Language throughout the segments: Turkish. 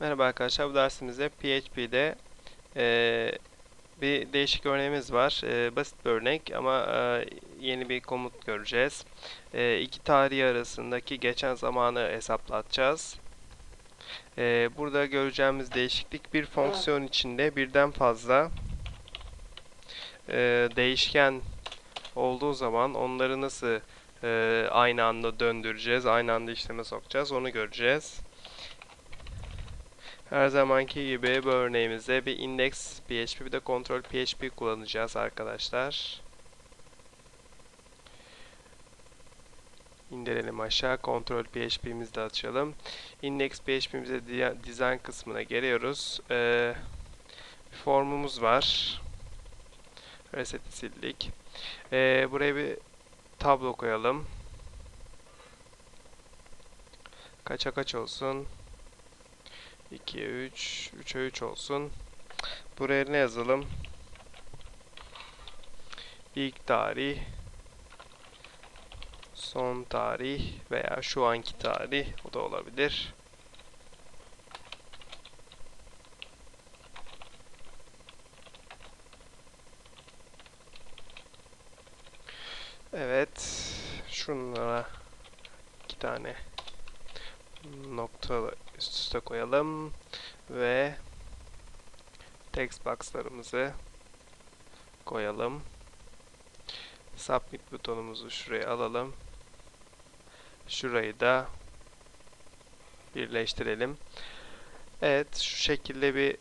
Merhaba arkadaşlar, bu dersimizde PHP'de eee, bir değişik örneğimiz var. Eee, basit bir örnek ama eee, yeni bir komut göreceğiz. Eee iki tarih arasındaki geçen zamanı hesaplatacağız. Eee, burada göreceğimiz değişiklik bir fonksiyon içinde birden fazla eee, değişken olduğu zaman onları nasıl eee, aynı anda döndüreceğiz, aynı anda işleme sokacağız onu göreceğiz. Her zamanki gibi bu örneğimizde bir index PHP bir de control PHP kullanacağız arkadaşlar. İndirelim aşağı. Control PHP'mizi de açalım. Index PHP'mize design kısmına geliyoruz. Ee, bir formumuz var. Reset'i sildik. Ee, buraya bir tablo koyalım. Kaça kaç olsun? 2'ye 3, 3'e 3 olsun. Buraya ne yazalım? İlk tarih, son tarih veya şu anki tarih o da olabilir. Evet, şunlara iki tane nokta üst üste koyalım ve text box'larımızı koyalım. Submit butonumuzu şuraya alalım. Şurayı da birleştirelim. Evet, şu şekilde bir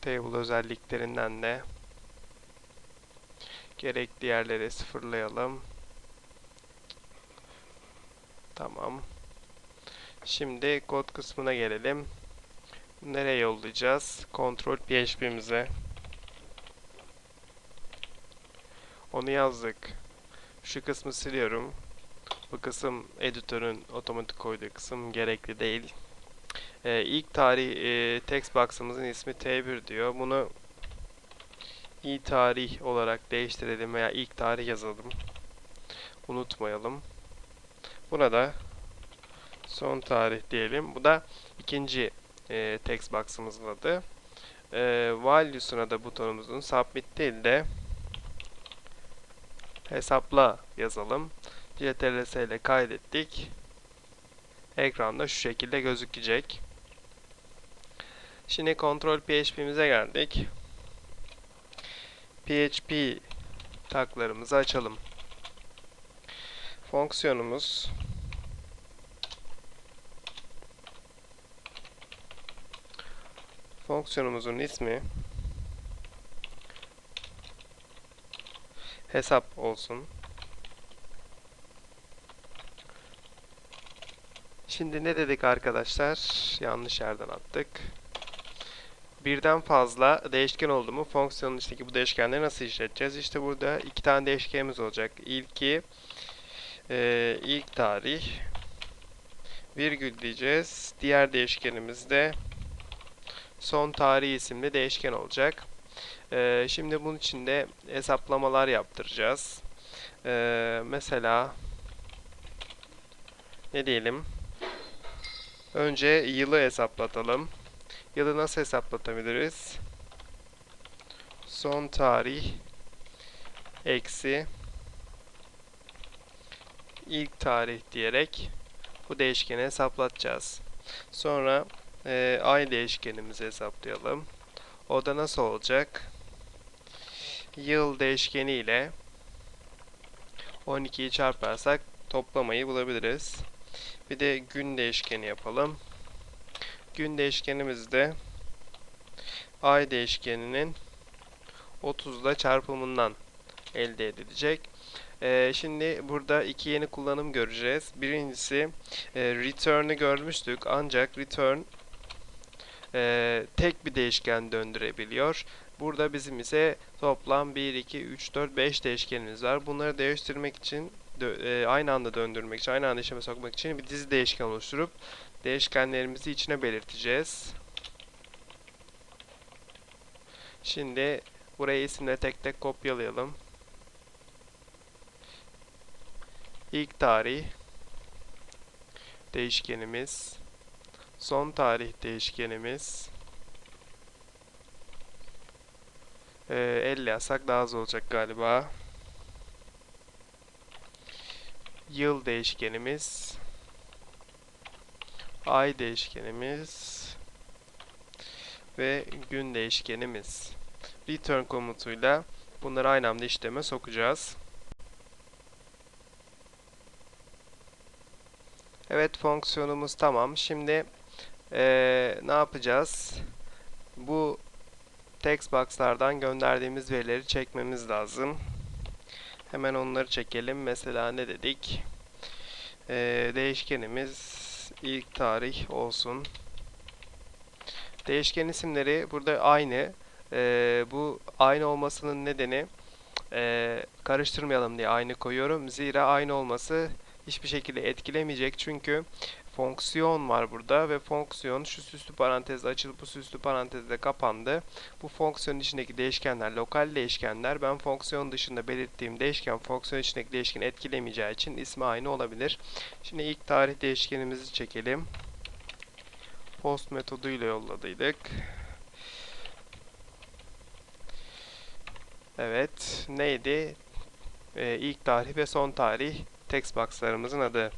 table özelliklerinden de gerekli yerleri sıfırlayalım. Tamam. Şimdi kod kısmına gelelim. Nereye yollayacağız? Kontrol PHP'mize. Onu yazdık. Şu kısmı siliyorum. Bu kısım editörün otomatik koyduğu kısım gerekli değil. Ee, ilk tarih e, text box'ımızın ismi T1 diyor. Bunu i tarih olarak değiştirelim veya ilk tarih yazalım. Unutmayalım. Buna da son tarih diyelim. Bu da ikinci e, text box'ımızın adı. E, value'suna da butonumuzun submit değil de hesapla yazalım. CTRL ile kaydettik. Ekranda şu şekilde gözükecek. Şimdi kontrol PHP'mize geldik. PHP taklarımızı açalım. Fonksiyonumuz fonksiyonumuzun ismi hesap olsun. Şimdi ne dedik arkadaşlar? Yanlış yerden attık. Birden fazla değişken oldu mu fonksiyonun içindeki bu değişkenleri nasıl işleteceğiz? İşte burada iki tane değişkenimiz olacak. İlki e, ilk tarih virgül diyeceğiz. Diğer değişkenimiz de son tarih isimli değişken olacak. Ee, şimdi bunun için de hesaplamalar yaptıracağız. Ee, mesela ne diyelim? Önce yılı hesaplatalım. Yılı nasıl hesaplatabiliriz? Son tarih eksi ilk tarih diyerek bu değişkeni hesaplatacağız. Sonra e, ay değişkenimizi hesaplayalım. O da nasıl olacak? Yıl değişkeni ile 12'yi çarparsak toplamayı bulabiliriz. Bir de gün değişkeni yapalım. Gün değişkenimiz de ay değişkeninin 30'da çarpımından elde edilecek. Ee, şimdi burada iki yeni kullanım göreceğiz. Birincisi e, return'ı görmüştük ancak return e, tek bir değişken döndürebiliyor. Burada bizim ise toplam 1, 2, 3, 4, 5 değişkenimiz var. Bunları değiştirmek için e, aynı anda döndürmek için, aynı anda işleme sokmak için bir dizi değişken oluşturup değişkenlerimizi içine belirteceğiz. Şimdi buraya isimleri tek tek kopyalayalım. İlk tarih değişkenimiz, son tarih değişkenimiz, Ee, elle yazsak daha az olacak galiba. Yıl değişkenimiz, ay değişkenimiz ve gün değişkenimiz. Return komutuyla bunları aynı anda işleme sokacağız. Evet fonksiyonumuz tamam. Şimdi eee, ne yapacağız? Bu text box'lardan gönderdiğimiz verileri çekmemiz lazım. Hemen onları çekelim. Mesela ne dedik? Eee, değişkenimiz ilk tarih olsun. Değişken isimleri burada aynı. Eee, bu aynı olmasının nedeni eee, karıştırmayalım diye aynı koyuyorum. Zira aynı olması hiçbir şekilde etkilemeyecek. Çünkü fonksiyon var burada ve fonksiyon şu süslü parantezle açılıp bu süslü parantezle kapandı. Bu fonksiyon içindeki değişkenler lokal değişkenler. Ben fonksiyon dışında belirttiğim değişken fonksiyon içindeki değişkeni etkilemeyeceği için ismi aynı olabilir. Şimdi ilk tarih değişkenimizi çekelim. Post metoduyla yolladıydık. Evet, neydi? Ee, ilk tarih ve son tarih text box'larımızın adı.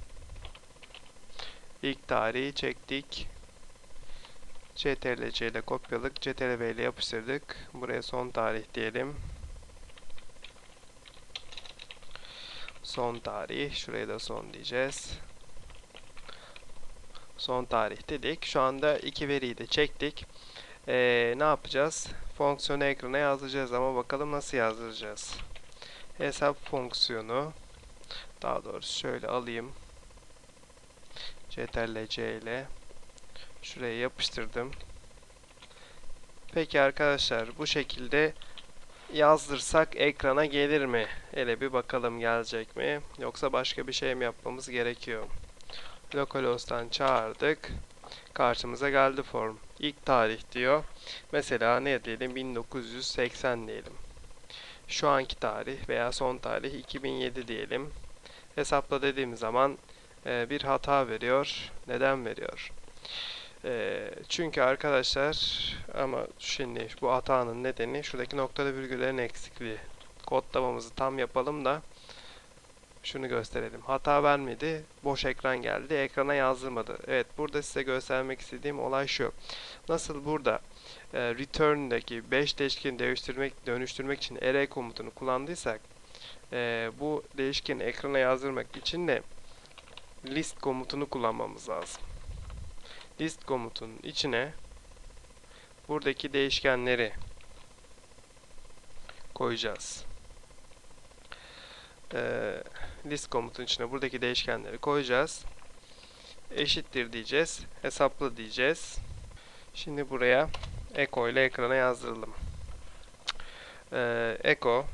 İlk tarihi çektik. CTRL-C ile kopyaladık. CTRL-V ile yapıştırdık. Buraya son tarih diyelim. Son tarih. Şuraya da son diyeceğiz. Son tarih dedik. Şu anda iki veriyi de çektik. Ee, ne yapacağız? Fonksiyonu ekrana yazdıracağız ama bakalım nasıl yazdıracağız. Hesap fonksiyonu daha doğrusu şöyle alayım. CTRL-C ile şuraya yapıştırdım. Peki arkadaşlar bu şekilde yazdırsak ekrana gelir mi? Hele bir bakalım gelecek mi? Yoksa başka bir şey mi yapmamız gerekiyor? Localhost'tan çağırdık. Karşımıza geldi form. İlk tarih diyor. Mesela ne diyelim? 1980 diyelim. Şu anki tarih veya son tarih 2007 diyelim. Hesapla dediğim zaman e, bir hata veriyor. Neden veriyor? E, çünkü arkadaşlar ama şimdi bu hatanın nedeni şuradaki noktada virgüllerin eksikliği. Kodlamamızı tam yapalım da şunu gösterelim. Hata vermedi. Boş ekran geldi. Ekrana yazdırmadı. Evet burada size göstermek istediğim olay şu. Nasıl burada e, return'daki 5 değişkeni değiştirmek, dönüştürmek için array komutunu kullandıysak e, bu değişkeni ekrana yazdırmak için de list komutunu kullanmamız lazım. List komutunun içine buradaki değişkenleri koyacağız. Ee, list komutunun içine buradaki değişkenleri koyacağız. Eşittir diyeceğiz. Hesapla diyeceğiz. Şimdi buraya echo ile ekrana yazdıralım. Ee, echo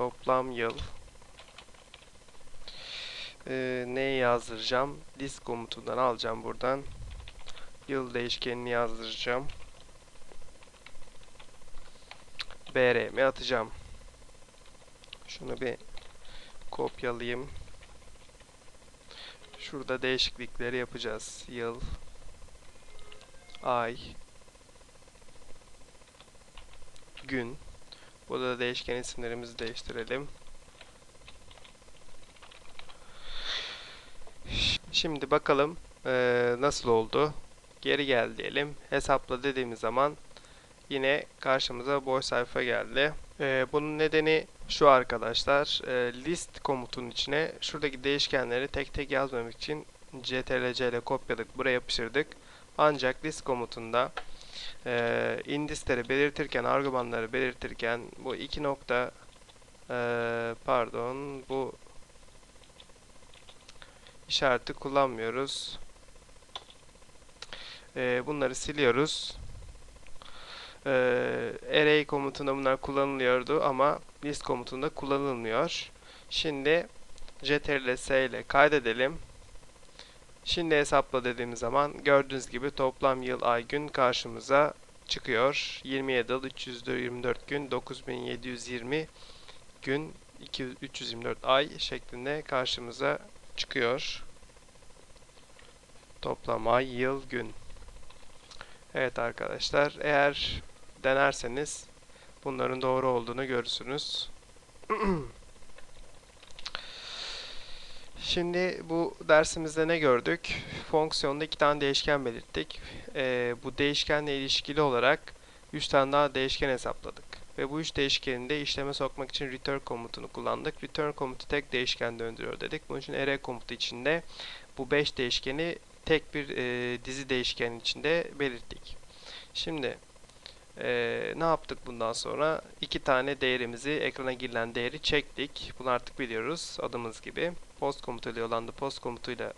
Toplam yıl. Ee, neyi yazdıracağım? List komutundan alacağım buradan. Yıl değişkenini yazdıracağım. BR'mi atacağım. Şunu bir kopyalayayım. Şurada değişiklikleri yapacağız. Yıl, ay, gün. Burada da değişken isimlerimizi değiştirelim. Şimdi bakalım ee, nasıl oldu. Geri gel diyelim. Hesapla dediğimiz zaman yine karşımıza boş sayfa geldi. Ee, bunun nedeni şu arkadaşlar. E, list komutunun içine şuradaki değişkenleri tek tek yazmamak için CTRL-C ile kopyaladık. Buraya yapıştırdık. Ancak list komutunda e, indisleri belirtirken, argümanları belirtirken bu iki nokta e, pardon bu işareti kullanmıyoruz. E, bunları siliyoruz. E, array komutunda bunlar kullanılıyordu ama list komutunda kullanılmıyor. Şimdi ctrl-s ile kaydedelim. Şimdi hesapla dediğimiz zaman gördüğünüz gibi toplam yıl ay gün karşımıza çıkıyor. 27 yıl 324 gün 9720 gün 200 324 ay şeklinde karşımıza çıkıyor. Toplam ay, yıl, gün. Evet arkadaşlar, eğer denerseniz bunların doğru olduğunu görürsünüz. Şimdi bu dersimizde ne gördük? Fonksiyonda iki tane değişken belirttik. Ee, bu değişkenle ilişkili olarak 3 tane daha değişken hesapladık. Ve bu üç değişkeni de işleme sokmak için return komutunu kullandık. Return komutu tek değişken döndürüyor dedik. Bunun için array komutu içinde bu 5 değişkeni tek bir e, dizi değişken içinde belirttik. Şimdi e, ne yaptık bundan sonra? İki tane değerimizi, ekrana girilen değeri çektik. Bunu artık biliyoruz adımız gibi. Post komutuyla yollandı. Post komutuyla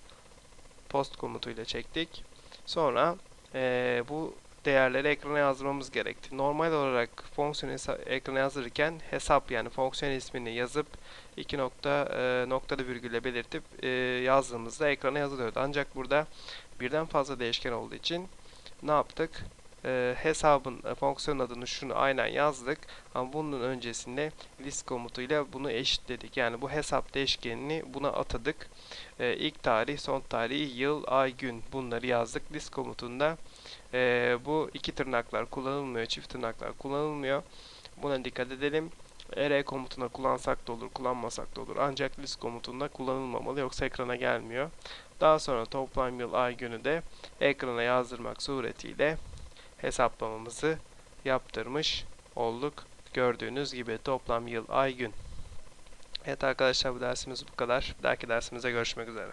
post komutuyla çektik. Sonra e, bu değerleri ekrana yazdırmamız gerekti. Normal olarak fonksiyon ekrana yazdırırken hesap yani fonksiyon ismini yazıp iki nokta e, noktalı virgülle belirtip e, yazdığımızda ekrana yazılıyordu. Ancak burada birden fazla değişken olduğu için ne yaptık? E, hesabın e, fonksiyon adını şunu aynen yazdık ama bunun öncesinde list komutuyla bunu eşitledik. Yani bu hesap değişkenini buna atadık. E, ilk tarih, son tarih, yıl, ay, gün bunları yazdık. List komutunda e, bu iki tırnaklar kullanılmıyor, çift tırnaklar kullanılmıyor. Buna dikkat edelim. array komutuna kullansak da olur, kullanmasak da olur. Ancak list komutunda kullanılmamalı yoksa ekrana gelmiyor. Daha sonra toplam yıl, ay, günü de ekrana yazdırmak suretiyle hesaplamamızı yaptırmış olduk. Gördüğünüz gibi toplam yıl, ay, gün. Evet arkadaşlar bu dersimiz bu kadar. Bir dahaki dersimizde görüşmek üzere.